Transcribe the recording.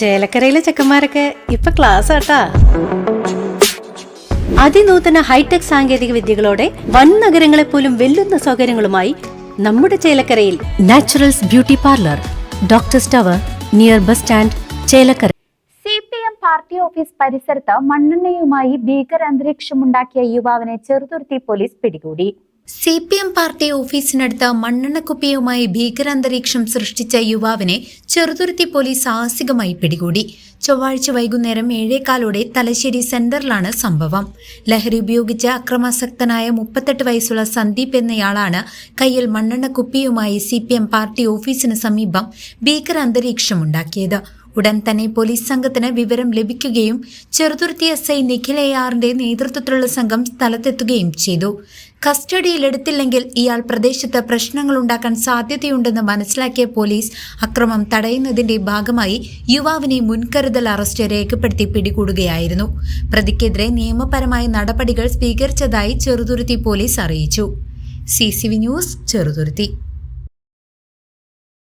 ചേലക്കരയിലെ ചെക്കന്മാരൊക്കെ ഇപ്പൊ ക്ലാസ് ആട്ടാ. അതിനൂതന ഹൈടെക് സാങ്കേതിക വിദ്യകളോടെ വൻ നഗരങ്ങളെ പോലും വെല്ലുന്ന സൗകര്യങ്ങളുമായി നമ്മുടെ ചേലക്കരയിൽ Naturals beauty parlour doctor tower near bus stand Chelakkara. C P M party office പരിസരത്ത് മണ്ണെണ്ണയുമായി ഭീകര അന്തരീക്ഷമുണ്ടാക്കിയ യുവാവിനെ ചെറുതുരുത്തി പോലീസ് പിടികൂടി. സി പി എം പാർട്ടി ഓഫീസിനടുത്ത് മണ്ണെണ്ണക്കുപ്പിയുമായി ഭീകരാന്തരീക്ഷം സൃഷ്ടിച്ച യുവാവിനെ ചെറുതുരുത്തി പോലീസ് സാഹസികമായി പിടികൂടി. ചൊവ്വാഴ്ച വൈകുന്നേരം ഏഴേക്കാലോടെ തലശ്ശേരി സെന്ററിലാണ് സംഭവം. ലഹരി ഉപയോഗിച്ച് അക്രമാസക്തനായ മുപ്പത്തെട്ട് വയസ്സുള്ള സന്ദീപ് എന്നയാളാണ് കയ്യിൽ മണ്ണെണ്ണക്കുപ്പിയുമായി സി പി എം പാർട്ടി ഓഫീസിന് സമീപം ഭീകരാന്തരീക്ഷമുണ്ടാക്കിയത്. ഉടൻ തന്നെ പോലീസ് സംഘത്തിന് വിവരം ലഭിക്കുകയും ചെറുതുരുത്തി എസ് ഐ ആറിന്റെ നേതൃത്വത്തിലുള്ള സംഘം സ്ഥലത്തെത്തുകയും ചെയ്തു. കസ്റ്റഡിയിലെടുത്തില്ലെങ്കിൽ ഇയാൾ പ്രദേശത്ത് പ്രശ്നങ്ങൾ ഉണ്ടാക്കാൻ സാധ്യതയുണ്ടെന്ന് മനസ്സിലാക്കിയ പോലീസ് അക്രമം തടയുന്നതിന്റെ ഭാഗമായി യുവാവിനെ മുൻകരുതൽ അറസ്റ്റ് രേഖപ്പെടുത്തി പിടികൂടുകയായിരുന്നു. പ്രതിക്കെതിരെ നിയമപരമായ നടപടികൾ സ്വീകരിച്ചതായി ചെറുതുരുത്തി പോലീസ് അറിയിച്ചു. C news Cheruthuruthy.